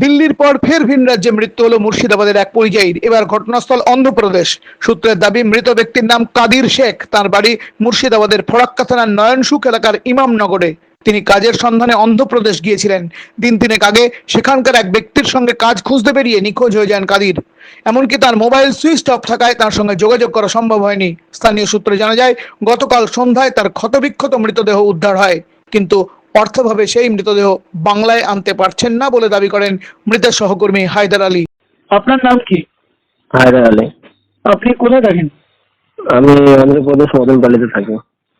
দিল্লির পর ফের ভিন রাজ্যে মৃত্যু হলো মুর্শিদাবাদের এক পরিযায়ীর। এবার ঘটনাস্থল অন্ধ্রপ্রদেশ। সূত্রের দাবি, মৃত ব্যক্তির নাম কাদির শেখ। তার বাড়ি মুর্শিদাবাদের ফরাক্কা থানার নয়নসুখ এলাকার ইমামনগরে। তিনি কাজের সন্ধানে অন্ধ্রপ্রদেশ গিয়েছিলেন। দিন তিনেক আগে সেখানকার এক ব্যক্তির সঙ্গে কাজ খুঁজতে বেরিয়ে নিখোঁজ হয়ে যান কাদির। এমনকি তার মোবাইল সুইচ অফ থাকায় তার সঙ্গে যোগাযোগ করা সম্ভব হয়নি। স্থানীয় সূত্রে জানা যায়, গতকাল সন্ধ্যায় তার ক্ষতবিক্ষত মৃতদেহ উদ্ধার হয়। কিন্তু অর্থভাবে সেই মৃতদেহ বাংলায় আনতে পারছেন না বলে দাবি করেন মৃতের সহকর্মী হায়দার আলী। আপনার নাম কি? হায়দার আলী। আপনি কোথায় থাকেন? আমি অন্ধ্রপ্রদেশ মদনপালিতে থাকি।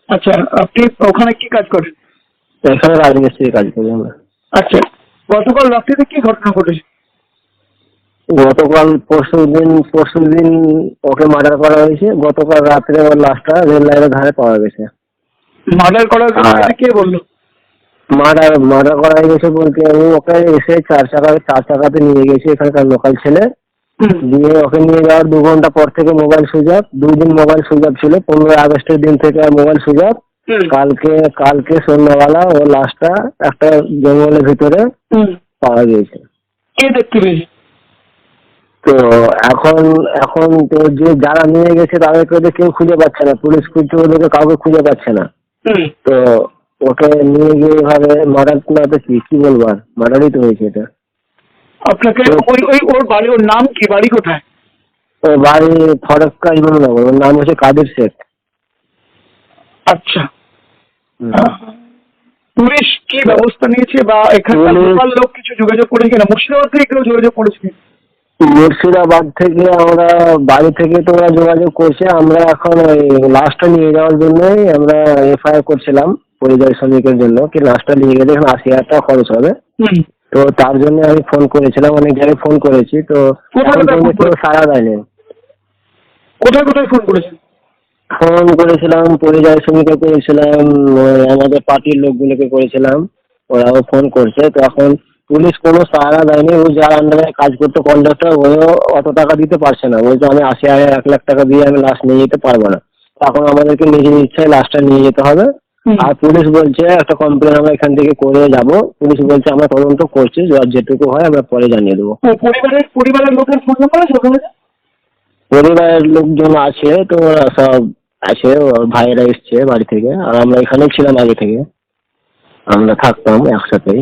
আচ্ছা আপনি ওখানে কি কাজ করেন? এখানে রাজমিস্ত্রি কাজ করি আমরা। আচ্ছা গতকাল রাত্রিতে কি ঘটনা ঘটেছে? গতকাল পরশু দিন পরশু দিন ওকে মার্ডার করা হয়েছে। গতকাল রাত্রে ওর লাশটা রেল লাইনের ধারে পাওয়া গেছে। মার্ডার করার। কে বলল? মার্ডার মার্ডার করা হয়ে গেছে বলতে আমি ওকে এসে চার চাকা চার চাকাতে নিয়ে গেছি এখানকার লোকাল ছেলে। দিয়ে ওকে নিয়ে যাওয়ার দু ঘণ্টা পর থেকে মোবাইল সুইচ অফ দুই দিন মোবাইল সুইচ অফ ছিল পনেরোই আগস্টের দিন থেকে আর মোবাইল সুইচ অফ কালকে কালকে সন্ধ্যাবেলা ও লাশটা একটা জঙ্গলের ভিতরে পাওয়া গিয়েছে। কে দেখতে পেয়েছে। তো এখন এখন তো যে যারা নিয়ে গেছে তাদেরকে কেউ খুঁজে পাচ্ছে না। পুলিশ খুঁজছে ওদেরকে কাউকে খুঁজে পাচ্ছে না। তো ওকে নিয়ে গিয়ে এভাবে মার্ডার না তো কি কি বলব আর? মার্ডারই তো হয়েছে এটা। আপনাকে ওই ওই ওর বাড়ি ওর নাম কি? বাড়ি কোথায়? ও বাড়ি ফরক্কা ইমামনগর ওর নাম হচ্ছে কাদের শেখ। আচ্ছা। পুলিশ কি ব্যবস্থা নিয়েছে বা এখানকার লোকাল লোক কিছু যোগাযোগ করেছে কিনা? মুর্শিদাবাদ থেকে কেউ যোগাযোগ করেছে মুর্শিদাবাদ থেকে আমরা বাড়ি থেকে তো ওরা যোগাযোগ করছে আমরা এখন ওই লাশটা নিয়ে যাওয়ার জন্যই আমরা এফআইআর করছিলাম। পরিযায়ী শ্রমিকের জন্য কি লাশটা নিয়ে গেলে এখন আশি হাজার টাকা খরচ হবে। তো তার জন্য আমি ফোন করেছিলাম অনেক জায়গায় ফোন করেছি তো করেছেন? সাড়া দেয়নি। কোথায় কোথায় ফোন করেছেন ফোন করেছিলাম পরিযায়ী শ্রমিককে করেছিলাম আমাদের পার্টির লোকগুলোকে করেছিলাম ওরাও ফোন করছে তো এখন পুলিশ কোনো সাহারা দেয়নি ও যার আন্ডারে কাজ করতো কন্ডাক্টর ওও অত টাকা দিতে পারছে না। বলছে আমি আশি হাজার এক লাখ টাকা দিয়ে আমি লাশ নিয়ে যেতে পারব না। তখন আমাদেরকে নিজের ইচ্ছায় লাশটা নিয়ে যেতে হবে। আর পুলিশ বলছে একটা কমপ্লেন আমরা এখান থেকে করে যাব। পুলিশ বলছে আমরা তদন্ত করছি আর যেটুকু হয় আমরা পরে জানিয়ে দেবো। পরিবারের পরিবারের লোকের ফোন নাম্বার পরিবারের লোকজন আছে তো ওরা সব আছে ওর ভাইয়েরা এসছে বাড়ি থেকে। আর আমরা এখানেই ছিলাম আগে থেকে। আমরা থাকতাম একসাথেই।